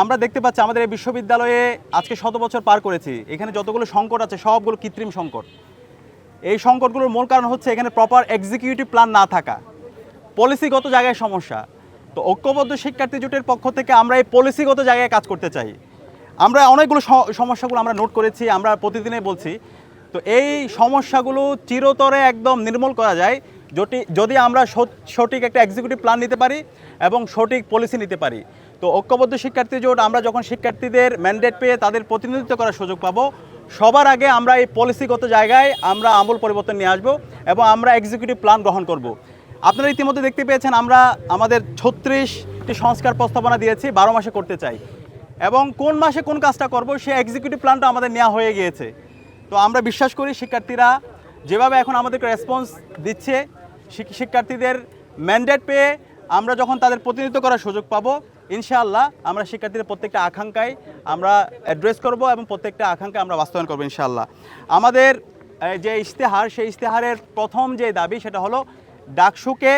আমরা দেখতে পাচ্ছি আমাদের এই বিশ্ববিদ্যালয়ে আজকে শত বছর পার করেছি। এখানে যতগুলো সংকট আছে, সবগুলো কৃত্রিম সংকট। এই সংকটগুলোর মূল কারণ হচ্ছে এখানে প্রপার এক্সিকিউটিভ প্ল্যান না থাকা। পলিসিগত জায়গায় সমস্যা। তো ঐক্যবদ্ধ শিক্ষার্থী জোটের পক্ষ থেকে আমরা এই পলিসিগত জায়গায় কাজ করতে চাই। আমরা অনেকগুলো সমস্যাগুলো আমরা নোট করেছি, আমরা প্রতিদিনে বলছি। তো এই সমস্যাগুলো চিরতরে একদম নির্মূল করা যায়। যদি যদি আমরা সঠিক একটা এক্সিকিউটিভ প্ল্যান নিতে পারি এবং সঠিক পলিসি নিতে পারি, তো ঐক্যবদ্ধ শিক্ষার্থী জোট আমরা যখন শিক্ষার্থীদের ম্যান্ডেট পেয়ে তাদের প্রতিনিধিত্ব করার সুযোগ পাবো, সবার আগে আমরা এই পলিসিগত জায়গায় আমরা আমূল পরিবর্তন নিয়ে আসব এবং আমরা এক্সিকিউটিভ প্ল্যান গ্রহণ করব। আপনারা ইতিমধ্যে দেখতে পেয়েছেন আমরা আমাদের ছত্রিশটি সংস্কার প্রস্তাবনা দিয়েছি, বারো মাসে করতে চাই এবং কোন মাসে কোন কাজটা করব সেই এক্সিকিউটিভ প্ল্যানটা আমাদের নেওয়া হয়ে গিয়েছে তো আমরা বিশ্বাস করি শিক্ষার্থীরা যেভাবে এখন আমাদেরকে রেসপন্স দিচ্ছে শিক্ষার্থীদের ম্যান্ডেট পেয়ে আমরা যখন তাদের প্রতিনিধিত্ব করার সুযোগ পাবো, ইনশাআল্লাহ আমরা শিক্ষার্থীদের প্রত্যেকটা আকাঙ্ক্ষায় আমরা অ্যাড্রেস করব এবং প্রত্যেকটা আকাঙ্ক্ষা আমরা বাস্তবায়ন করব, ইনশাআল্লাহ। আমাদের যে ইশতেহার, সেই ইশতেহারের প্রথম যে দাবি সেটা হলো ডাকসুকে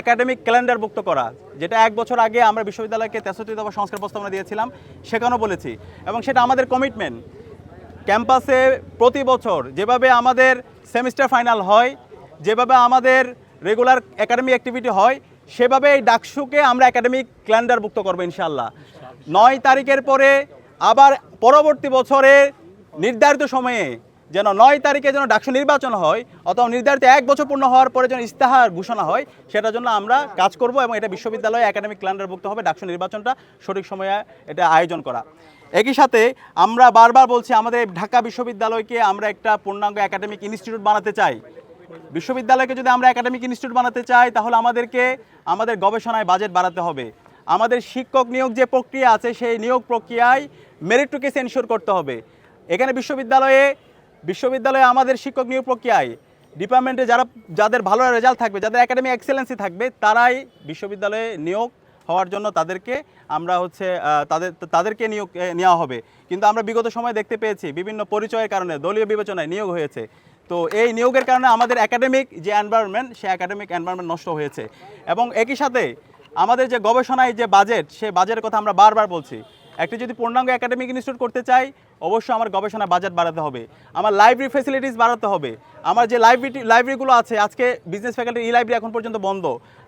একাডেমিক ক্যালেন্ডারভুক্ত করা, যেটা এক বছর আগে আমরা বিশ্ববিদ্যালয়কে তেষট্টি দফা সংস্কার প্রস্তাবনা দিয়েছিলাম, সেখানেও বলেছি। এবং সেটা আমাদের কমিটমেন্ট ক্যাম্পাসে প্রতি বছর যেভাবে আমাদের সেমিস্টার ফাইনাল হয়, যেভাবে আমাদের রেগুলার একাডেমিক অ্যাক্টিভিটি হয়, সেভাবে এই ডাকসুকে আমরা একাডেমিক ক্যালেন্ডারভুক্ত করব ইনশাল্লাহ নয় তারিখের পরে আবার পরবর্তী বছরে নির্ধারিত সময়ে যেন নয় তারিখে যেন ডাকসু নির্বাচন হয়, অথবা নির্ধারিত এক বছর পূর্ণ হওয়ার পরে যেন ইস্তাহার ঘোষণা হয়, সেটার জন্য আমরা কাজ করব এবং এটা বিশ্ববিদ্যালয়ে একাডেমিক ক্যালেন্ডারভুক্ত হবে, ডাকসু নির্বাচনটা সঠিক সময়ে এটা আয়োজন করা। একই সাথে আমরা বারবার বলছি, আমাদের ঢাকা বিশ্ববিদ্যালয়কে আমরা একটা পূর্ণাঙ্গ একাডেমিক ইনস্টিটিউট বানাতে চাই। বিশ্ববিদ্যালয়কে যদি আমরা একাডেমিক ইনস্টিটিউট বানাতে চাই, তাহলে আমাদেরকে, আমাদের গবেষণায় বাজেট বাড়াতে হবে। আমাদের শিক্ষক নিয়োগ যে প্রক্রিয়া আছে, সেই নিয়োগ প্রক্রিয়ায় মেরিটোকেস এনশিওর করতে হবে। এখানে বিশ্ববিদ্যালয়ে বিশ্ববিদ্যালয়ে আমাদের শিক্ষক নিয়োগ প্রক্রিয়ায় ডিপার্টমেন্টে যারা, যাদের ভালো রেজাল্ট থাকবে, যাদের একাডেমিক এক্সেলেন্সি থাকবে, তারাই বিশ্ববিদ্যালয়ে নিয়োগ হওয়ার জন্য তাদেরকে আমরা হচ্ছে তাদের, তাদেরকে নিয়োগ নেওয়া হবে। কিন্তু আমরা বিগত সময় দেখতে পেয়েছি, বিভিন্ন পরিচয়ের কারণে দলীয় বিবেচনায় নিয়োগ হয়েছে। তো এই নিয়োগের কারণে আমাদের একাডেমিক যে এনভায়রনমেন্ট সেই একাডেমিক এনভায়রনমেন্ট নষ্ট হয়েছে। এবং একই সাথে আমাদের যে গবেষণায় যে বাজেট সেই বাজেটের কথা আমরা বারবার বলছি। একটি যদি পূর্ণাঙ্গ একাডেমিক ইনস্টিটিউট করতে চাই, অবশ্যই আমার গবেষণা বাজেট বাড়াতে হবে। আমার লাইব্রেরি ফেসিলিটিস বাড়াতে হবে। আমার যে লাইব্রেরি লাইব্রেরিগুলো আছে, আজকে বিজনেস ফ্যাকাল্টি ই লাইব্রেরি এখন পর্যন্ত বন্ধ।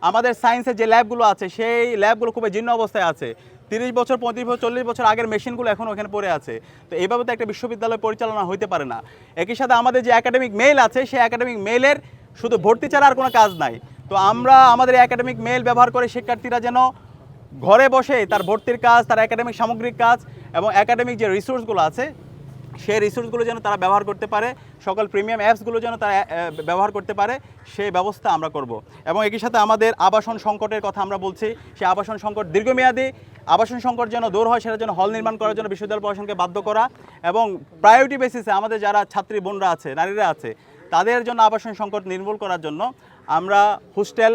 আমাদের সায়েন্সের যে ল্যাবগুলো আছে, সেই ল্যাবগুলো খুবই জীর্ণ অবস্থায় আছে। তিরিশ বছর, পঁয়ত্রিশ বছর, চল্লিশ বছর আগের মেশিনগুলো এখন ওখানে পড়ে আছে। তো এইভাবে তো একটা বিশ্ববিদ্যালয় পরিচালনা হইতে পারে না। একই সাথে আমাদের যে একাডেমিক মেল আছে, সেই একাডেমিক মেলের শুধু ভর্তি ছাড়া আর কোনো কাজ নাই। তো আমরা আমাদের একাডেমিক মেল ব্যবহার করে শিক্ষার্থীরা যেন ঘরে বসে তার ভর্তির কাজ, তার একাডেমিক সামগ্রিক কাজ এবং একাডেমিক যে রিসোর্সগুলো আছে সেই রিসোর্সগুলো যেন তারা ব্যবহার করতে পারে, সকল প্রিমিয়াম অ্যাপসগুলো যেন তারা ব্যবহার করতে পারে সেই ব্যবস্থা আমরা করব। এবং একই সাথে আমাদের আবাসন সংকটের কথা আমরা বলছি সেই আবাসন সংকট দীর্ঘমেয়াদী, আবাসন সংকট যেন দূর হয় সেটার জন্য হল নির্মাণ করার জন্য বিশ্ববিদ্যালয় প্রশাসনকে বাধ্য করা এবং প্রায়োরিটি বেসিসে আমাদের যারা ছাত্রী, বোনরা আছে, নারীরা আছে, তাদের জন্য আবাসন সংকট নির্মূল করার জন্য আমরা হোস্টেল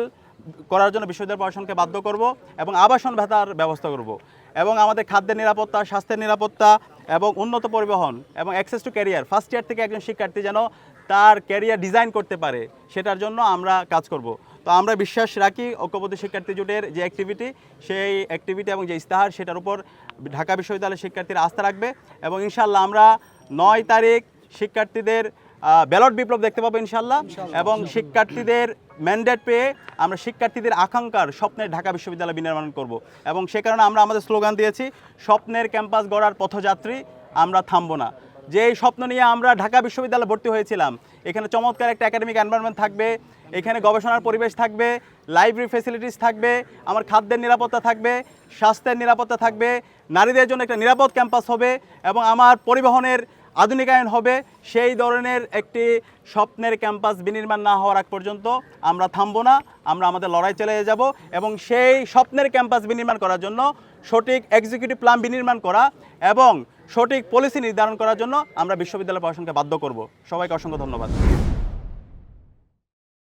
করার জন্য বিশ্ববিদ্যালয় প্রশাসনকে বাধ্য করব এবং আবাসন ভাতার ব্যবস্থা করব। এবং আমাদের খাদ্যের নিরাপত্তা, স্বাস্থ্যের নিরাপত্তা এবং উন্নত পরিবহন এবং access to career first year থেকে একজন শিক্ষার্থী যেন তার ক্যারিয়ার ডিজাইন করতে পারে, সেটার জন্য আমরা কাজ করব। তো আমরা বিশ্বাস রাখি ঐক্যবদ্ধ শিক্ষার্থী জোটের যে অ্যাক্টিভিটি সেই অ্যাক্টিভিটি এবং যে ইস্তাহার, সেটার উপর ঢাকা বিশ্ববিদ্যালয়ের শিক্ষার্থীরা আস্থা রাখবে এবং ইনশাল্লাহ আমরা নয় তারিখ শিক্ষার্থীদের ব্যালট বিপ্লব দেখতে পাবো ইনশাল্লাহ এবং শিক্ষার্থীদের ম্যান্ডেট পেয়ে আমরা শিক্ষার্থীদের আকাঙ্ক্ষার স্বপ্নের ঢাকা বিশ্ববিদ্যালয় বিনির্মাণ করব। এবং সে কারণে আমরা আমাদের স্লোগান দিয়েছি স্বপ্নের ক্যাম্পাস গড়ার পথযাত্রী আমরা থামবো না। যে এই স্বপ্ন নিয়ে আমরা ঢাকা বিশ্ববিদ্যালয়ে ভর্তি হয়েছিলাম এখানে চমৎকার একটা একাডেমিক এনভায়রনমেন্ট থাকবে এখানে গবেষণার পরিবেশ থাকবে লাইব্রেরি ফেসিলিটিস থাকবে আমার খাদ্যের নিরাপত্তা থাকবে স্বাস্থ্যের নিরাপত্তা থাকবে নারীদের জন্য একটা নিরাপদ ক্যাম্পাস হবে এবং আমার পরিবহনের আধুনিকায়ন হবে। সেই ধরনের একটি স্বপ্নের ক্যাম্পাস বিনির্মাণ না হওয়ার আগ পর্যন্ত আমরা থামবো না, আমরা আমাদের লড়াই চালিয়ে যাব এবং সেই স্বপ্নের ক্যাম্পাস বিনির্মাণ করার জন্য, সঠিক এক্সিকিউটিভ প্ল্যান বিনির্মাণ করা এবং সঠিক পলিসি নির্ধারণ করার জন্য আমরা বিশ্ববিদ্যালয় প্রশাসনকে বাধ্য করব। সবাইকে অসংখ্য ধন্যবাদ।